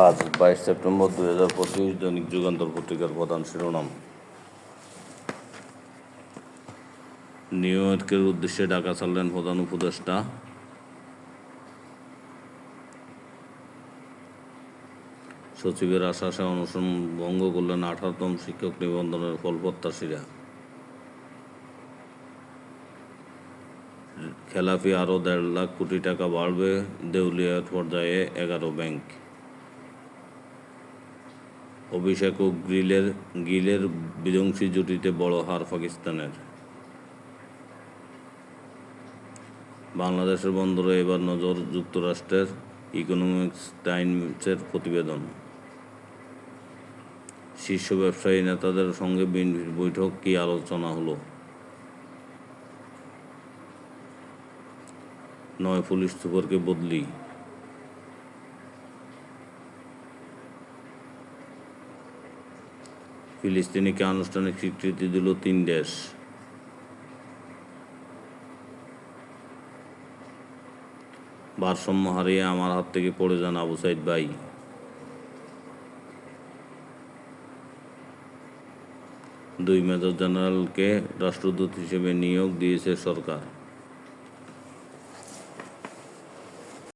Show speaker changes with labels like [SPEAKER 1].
[SPEAKER 1] আজ বাইশ সেপ্টেম্বর দুই হাজার পঁচিশ দৈনিক যুগান্তর পত্রিকার প্রধান শিরোনাম। নিউ ইয়র্কের উদ্দেশ্যে ঢাকা ছাড়লেন প্রধান উপদেষ্টা। সচিবের আশ্বাসে অনশন ভঙ্গ করলেন আঠারোতম শিক্ষক নিবন্ধনের ফল প্রত্যাশীরা খেলাফি আরও দেড় লাখ কোটি টাকা বাড়বে দেউলিয়ার পর্যায়ে এগারো ব্যাংক। অভিষেক ও গ্রিলের গিলের বিধ্বংসী জুটিতে বড় হার পাকিস্তানের। বাংলাদেশের বন্দরে এবার নজর যুক্তরাষ্ট্রের ইকোনমিক্স টাইমসের প্রতিবেদন। শীর্ষ ব্যবসায়ী নেতাদের সঙ্গে বিএনপির বৈঠক কি আলোচনা হলো? নয় পুলিশ সুপারকে বদলি ফিলিস্তিনিকে আনুষ্ঠানিক স্বীকৃতি দিল তিন দেশ। ভারসাম্য হারিয়ে আমার হাত থেকে পড়ে যান আবু সাইদ ভাই। দুই মেজর জেনারেলকে রাষ্ট্রদূত হিসেবে নিয়োগ দিয়েছে সরকার।